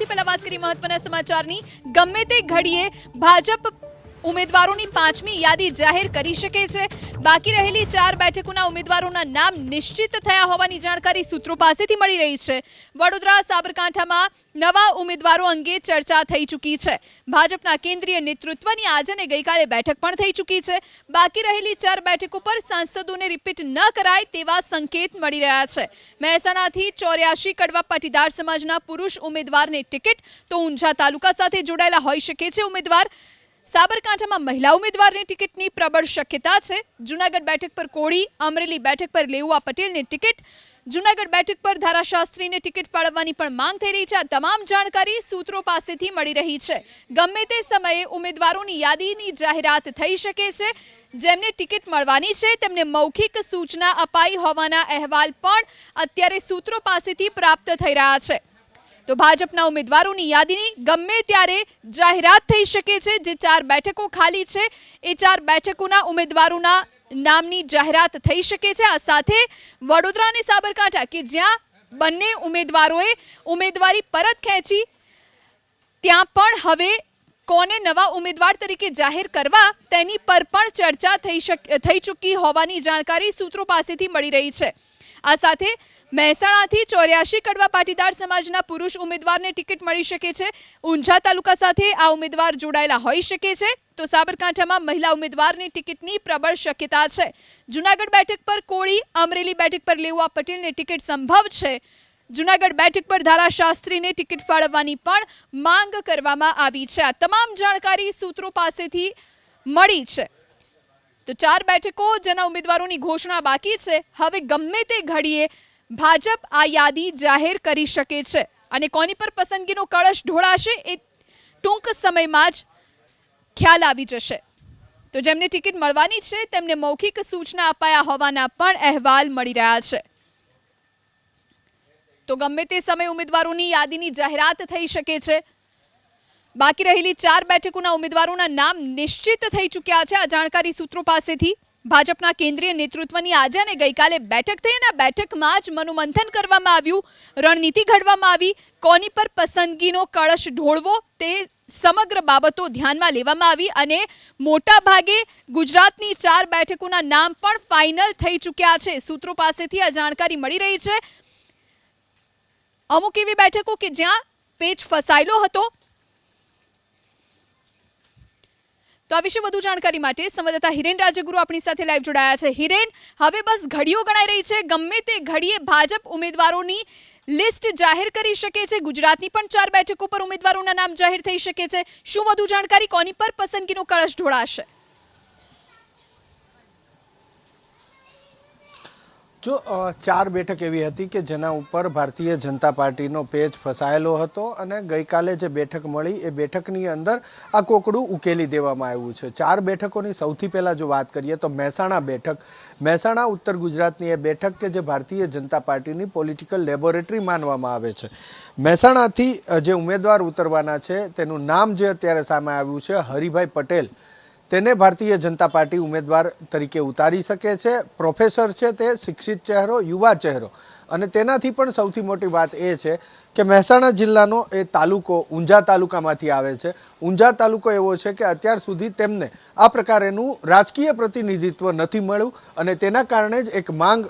સૌથી પહેલા વાત કરી મહત્વના સમાચારની. ગમે તે ઘડીએ ભાજપ ઉમેદવારોની પાંચમી યાદી જાહેર કરી શકે છે. બાકી રહેલી ચાર બેઠકોના ઉમેદવારોના નામ નિશ્ચિત થયા હોવાની જાણકારી સૂત્રો પાસેથી મળી રહી છે. વડોદરા, સાબરકાંઠામાં નવા ઉમેદવારો અંગે ચર્ચા થઈ ચૂકી છે. ભાજપના કેન્દ્રીય નેતૃત્વની આજે અને ગઈકાલે બેઠક પણ થઈ ચૂકી છે. બાકી રહેલી ચાર બેઠકો પર સાંસદોને રિપીટ ન કરાય તેવા સંકેત મળી રહ્યા છે. મહેસાણાથી ચોર્યાસી કડવા પાટીદાર સમાજના પુરુષ ઉમેદવારને ટિકિટ તો ઊંઝા તાલુકા સાથે જોડાયેલા હોઈ શકે છે ઉમેદવાર. સાબરકાંઠામાં મહિલા ઉમેદવારની ટિકિટની પ્રબળ શક્યતા છે. જુનાગઢ બેઠક પર કોળી, અમરેલી બેઠક પર લેઉઆ પટેલની ટિકિટ, જુનાગઢ બેઠક પર ધારાશાસ્ત્રીને ટિકિટ ફાળવવાની પણ માંગ થઈ રહી છે. આ તમામ જાણકારી સૂત્રો પાસેથી મળી રહી છે. ગમે તે સમયે ઉમેદવારોની યાદીની જાહેરાત થઈ શકે છે. જેમને ટિકિટ મળવાની છે, તેમને મૌખિક સૂચના અપાઈ હોવાના અહેવાલ પણ અત્યારે સૂત્રો પાસેથી પ્રાપ્ત થઈ રહ્યા છે. તો ભાજપના ઉમેદવારોની યાદીની ગમે ત્યારે જાહેરાત થઈ શકે છે. જે ચાર બેઠકો ખાલી છે, એ ચાર બેઠકોના ઉમેદવારોના નામની જાહેરાત થઈ શકે છે. આ સાથે વડોદરા અને સાબરકાંઠા, કે જ્યાં બંને ઉમેદવારોએ ઉમેદવારી પરત ખેંચી, ત્યાં પણ હવે કોને નવા ઉમેદવાર તરીકે જાહેર કરવા તેની પર પણ ચર્ચા થઈ શક, થઈ ચૂકી હોવાની જાણકારી સૂત્રો પાસેથી મળી રહી છે. આ સાથે મહેસાણાથી ચોર્યાસી કડવા પાટીદાર સમાજના પુરુષ ઉમેદવારને ટિકિટ મળી શકે છે. ઊંઝા તાલુકા સાથે આ ઉમેદવાર જોડાયેલા હોઈ શકે છે. તો સાબરકાંઠામાં મહિલા ઉમેદવારની ટિકિટની પ્રબળ શક્યતા છે. જુનાગઢ બેઠક પર કોળી, અમરેલી બેઠક પર લેવા પટેલને ટિકિટ સંભવ છે. જુનાગઢ બેઠક પર ધારાશાસ્ત્રીને ટિકિટ ફાળવવાની પણ માંગ કરવામાં આવી છે. આ તમામ જાણકારી સૂત્રો પાસેથી મળી છે. તો ચાર બેઠકો જેના ઉમેદવારોની ઘોષણા બાકી છે. હવે ગમે તે ઘડીએ ભાજપ આ યાદી જાહેર કરી શકે છે અને કોની પર પસંદગીનો કળશ ઢોળાશે એ ટૂંક સમયમાં જ ખ્યાલ આવી જશે. તો જેમને ટિકિટ મળવાની છે, તેમને મૌખિક સૂચના અપાયા હોવાના પણ અહેવાલ મળી રહ્યા છે. તો ગમે તે સમય ઉમેદવારોની યાદીની જાહેરાત થઈ શકે છે. બાકી રહેલી ચાર બેઠકોના ઉમેદવારોના નામ નિશ્ચિત થઈ ચૂક્યા છે આ જાણકારી સૂત્રો પાસેથી. ભાજપના કેન્દ્રીય નેતૃત્વની આજે અને ગઈકાલે બેઠક થઈ અને બેઠકમાં જ મનોમંથન કરવામાં આવ્યું, રણનીતિ ઘડવામાં આવી, કોની પર પસંદગીનો કળશ ઢોળવો તે સમગ્ર બાબતો ધ્યાનમાં લેવામાં આવી અને મોટા ભાગે ગુજરાતની ચાર બેઠકોના નામ પણ ફાઇનલ થઈ ચૂક્યા છે. સૂત્રો પાસેથી આ જાણકારી મળી રહી છે. અમુક એવી બેઠકો કે જ્યાં પેચ ફસાયેલો હતો તો આ વિશે વધુ જાણકારી માટે સંવાદદાતા હિરેન રાજગુરુ આપણી સાથે લાઈવ જોડાયા છે. હિરેન, હવે બસ ઘડીઓ ગણાઈ રહી છે. ગમે તે ઘડીએ ભાજપ ઉમેદવારોની લિસ્ટ જાહેર કરી શકે છે. ગુજરાતની પણ ચાર બેઠકો પર ઉમેદવારોના નામ જાહેર થઈ શકે છે. શું વધુ જાણકારી? કોની પર પસંદગીનો કળશ ઢોળાશે? જો ચાર બેઠક એવી હતી કે જેના ઉપર ભારતીય જનતા પાર્ટીનો પેજ ફસાયેલો હતો અને ગઈકાલે જે બેઠક મળી એ બેઠકની અંદર આ કોકડું ઉકેલી દેવામાં આવ્યું છે. ચાર બેઠકોની સૌથી પહેલાં જો વાત કરીએ તો મહેસાણા બેઠક. મહેસાણા, ઉત્તર ગુજરાતની એ બેઠક કે જે ભારતીય જનતા પાર્ટીની પોલિટિકલ લેબોરેટરી માનવામાં આવે છે. મહેસાણાથી જે ઉમેદવાર ઉતરવાના છે, તેનું નામ જે અત્યારે સામે આવ્યું છે, હરિભાઈ પટેલ. તેને ભારતીય જનતા પાર્ટી ઉમેદવાર તરીકે ઉતારી શકે છે. પ્રોફેસર છે તે, શિક્ષિત ચહેરો, યુવા ચહેરો. અને તેનાથી પણ સૌથી મોટી વાત એ છે કે મહેસાણા જિલ્લાનો એ તાલુકો ઊંઝા તાલુકામાંથી આવે છે. ઊંઝા તાલુકો એવો છે કે અત્યાર સુધી તેમને આ પ્રકારેનું રાજકીય પ્રતિનિધિત્વ નથી મળ્યું અને તેના કારણે જ એક માંગ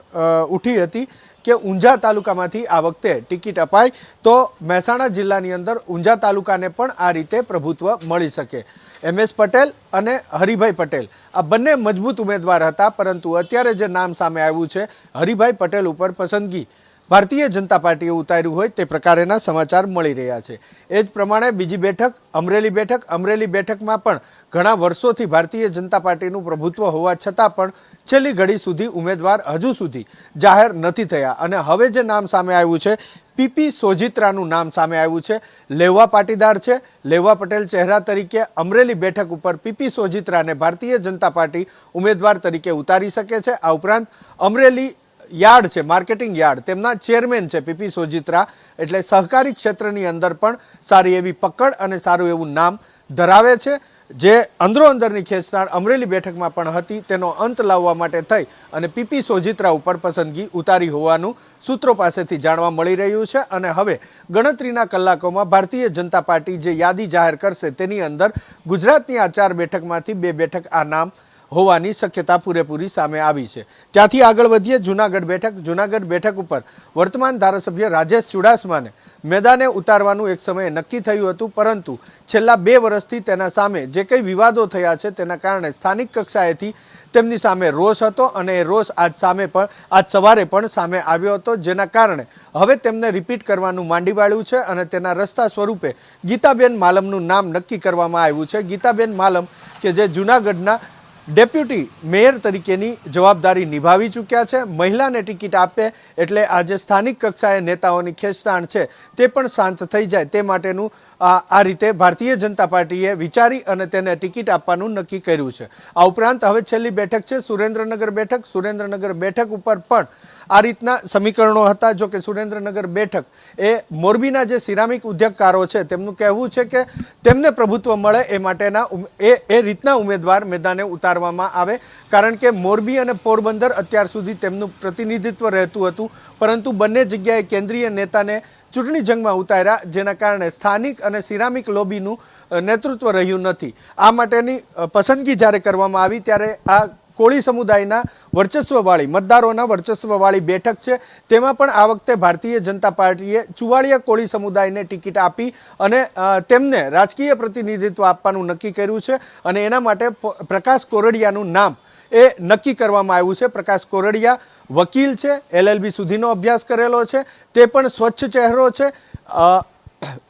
ઉઠી હતી કે ઊંઝા તાલુકામાંથી આ વખતે ટિકિટ અપાય તો મહેસાણા જિલ્લાની અંદર ઊંઝા તાલુકાને પણ આ રીતે પ્રભુત્વ મળી શકે. એમ એસ પટેલ અને હરિભાઈ પટેલ આ બંને મજબૂત ઉમેદવાર હતા, પરંતુ અત્યારે જે નામ સામે આવ્યું છે, હરિભાઈ પટેલ ઉપર પસંદગી. ભારતીય જનતા પાર્ટીએ ઉતાર્યું હોય તે પ્રકારેના સમાચાર મળી રહ્યા છે. એ જ પ્રમાણે બીજી બેઠક, અમરેલી બેઠક, અમરેલી બેઠકમાં પણ ઘણા વર્ષોથી ભારતીય જનતા પાર્ટીનું પ્રભુત્વ હોવા છતાં પણ છેલ્લી ઘડી સુધી ઉમેદવાર હજુ સુધી જાહેર નથી થયા. અને હવે જે નામ સામે આવ્યું છે પીપી સોજિત્રાનું નામ સામે આવ્યું છે. લેવા પાટીદાર છે. લેવા પટેલ ચહેરા તરીકે અમરેલી બેઠક ઉપર પીપી સોજિત્રાને ભારતીય જનતા પાર્ટી ઉમેદવાર તરીકે ઉતારી શકે છે. આ ઉપરાંત અમરેલી યાર્ડ છે, માર્કેટિંગ યાર્ડ. તેમના ચેરમેન છે પીપી સોજિત્રા. એટલે સહકારી ક્ષેત્રની અંદર પણ સારી એવી પકડ અને સારું એવું નામ ધરાવે છે. જે અંદરો અંદરની ખેંચતાણ અમરેલી બેઠકમાં પણ હતી, તેનો અંત લાવવા માટે થઈ અને પીપી સોજિત્રા ઉપર પસંદગી ઉતારી હોવાનું સૂત્રો પાસેથી જાણવા મળી રહ્યું છે. અને હવે ગણતરીના કલાકોમાં ભારતીય જનતા પાર્ટી જે યાદી જાહેર કરશે, તેની અંદર ગુજરાતની આ ચાર બેઠકમાંથી બે બેઠક આ નામ હોવાની શક્યતા પૂરેપૂરી સામે આવી છે. ત્યાંથી આગળ વધીએ જુનાગઢ બેઠક. જુનાગઢ બેઠક ઉપર વર્તમાન ધારાસભ્ય રાજેશ ચુડાસમાને મેદાને ઉતારવાનું એક સમયે નક્કી થયું હતું, પરંતુ છેલ્લા બે વર્ષથી તેના સામે જે કંઈ વિવાદો થયા છે તેના કારણે સ્થાનિક કક્ષાએથી તેમની સામે રોષ હતો અને એ રોષ આજ સામે પણ, આજ સવારે પણ સામે આવ્યો હતો, જેના કારણે હવે તેમને રિપીટ કરવાનું માંડી વાળ્યું છે અને તેના રસ્તા સ્વરૂપે ગીતાબેન માલમનું નામ નક્કી કરવામાં આવ્યું છે. ગીતાબેન માલમ કે જે જુનાગઢના ડેપ્યુટી મેયર તરીકેની જવાબદારી નિભાવી ચૂક્યા છે. મહિલાને ટિકિટ આપે એટલે આજે સ્થાનિક કક્ષાએ નેતાઓની ખેંચતાણ છે. તે પણ શાંત થઈ જાય. તે માટેનું આ રીતે ભારતીય જનતા પાર્ટીએ વિચારી અને તેને ટિકિટ આપવાનું નક્કી કર્યું છે. આ ઉપરાંત હવે છેલ્લી બેઠક છે. સુરેન્દ્રનગર બેઠક. સુરેન્દ્રનગર બેઠક ઉપર પણ આ રીતના સમીકરણો હતા. જો કે સુરેન્દ્રનગર બેઠક એ મોરબીના જે સિરામિક ઉદ્યોગકારો છે, તેમનું કહેવું છે કે તેમને પ્રભુત્વ મળે એ માટેના એ રીતના ઉમેદવાર મેદાને ઉતારવામાં આવે, કારણ કે મોરબી અને પોરબંદર અત્યાર સુધી તેમનું પ્રતિનિધિત્વ રહેતું હતું, પરંતુ બંને જગ્યાએ કેન્દ્રીય નેતાને ચૂંટણી જંગમાં ઉતાર્યા, જેના કારણે સ્થાનિક અને સિરામિક લોબીનું નેતૃત્વ રહ્યું નથી. આ માટેની પસંદગી જ્યારે કરવામાં આવી, ત્યારે આ કોળી સમુદાયના વર્ચસ્વવાળી, મતદારોના વર્ચસ્વવાળી બેઠક છે. તેમાં પણ આ વખતે ભારતીય જનતા પાર્ટીએ ચુવાળિયા કોળી સમુદાયને ટિકિટ આપી અને તેમને રાજકીય પ્રતિનિધિત્વ આપવાનું નક્કી કર્યું છે અને એના માટે પ્રકાશ કોરડિયાનું નામ એ નક્કી કરવામાં આવ્યું છે. પ્રકાશ કોરડિયા વકીલ છે, એલએલબી સુધીનો અભ્યાસ કરેલો છે. તે પણ સ્વચ્છ ચહેરો છે.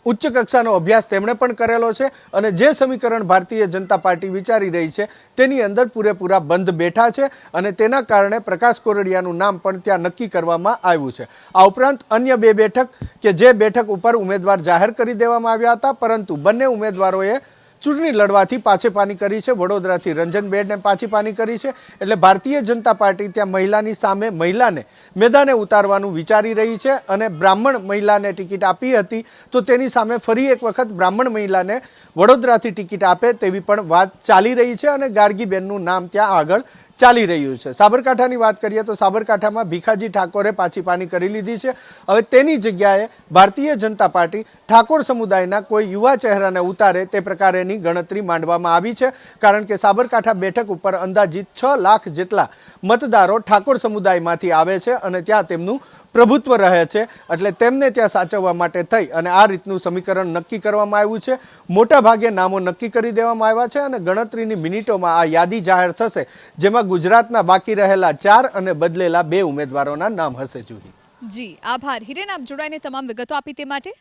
ઉચ્ચ કક્ષાનો અભ્યાસ તેમણે પણ કરેલો છે અને જે સમીકરણ ભારતીય જનતા પાર્ટી વિચારી રહી છે તેની અંદર પૂરેપૂરા બંધ બેઠા છે અને તેના કારણે પ્રકાશ કોરડિયાનું નામ પણ ત્યાં નક્કી કરવામાં આવ્યું છે. આ ઉપરાંત અન્ય બે બેઠક કે જે બેઠક ઉપર ઉમેદવાર જાહેર કરી દેવામાં આવ્યા હતા, પરંતુ બંને ઉમેદવારોએ ચૂંટણી લડવાથી પાછેપાની કરી છે. વડોદરાથી રંજનબેનને પાછીપાની કરી છે. એટલે ભારતીય જનતા પાર્ટી ત્યાં મહિલાની સામે મહિલાને મેદાને ઉતારવાનું વિચારી રહી છે અને બ્રાહ્મણ મહિલાને ટિકિટ આપી હતી. તો તેની સામે ફરી એક વખત બ્રાહ્મણ મહિલાને વડોદરાથી ટિકિટ આપે તેવી પણ વાત ચાલી રહી છે અને ગાર્ગીબેનનું નામ ત્યાં આગળ ચાલી રહ્યું છે. સાબરકાંઠાની વાત કરીએ તો સાબરકાંઠામાં ભીખાજી ઠાકોરે પાછી પાની કરી લીધી છે. હવે તેની જગ્યાએ ભારતીય જનતા પાર્ટી ઠાકોર સમુદાયના કોઈ યુવા ચહેરાને ઉતારે તે પ્રકારેની ગણતરી માંડવામાં આવી છે. કારણ કે સાબરકાંઠા બેઠક ઉપર અંદાજિત છ લાખ જેટલા મતદારો ઠાકોર સમુદાયમાંથી આવે છે અને ત્યાં તેમનું પ્રભુત્વ રહે છે. એટલે તેમને ત્યાં સાચવવા માટે થઈ અને આ રીતનું સમીકરણ નક્કી કરવામાં આવ્યું છે. મોટા ભાગે નામો નક્કી કરી દેવામાં આવ્યા છે અને ગણતરીની મિનિટોમાં આ યાદી જાહેર થશે, જેમાં ગુજરાતના બાકી રહેલા ચાર અને બદલેલા બે ઉમેદવારોના નામ હશે જુહી જી, આભાર. હિરેન, આપ જોડાઈને તમામ વિગતો આપી તે માટે.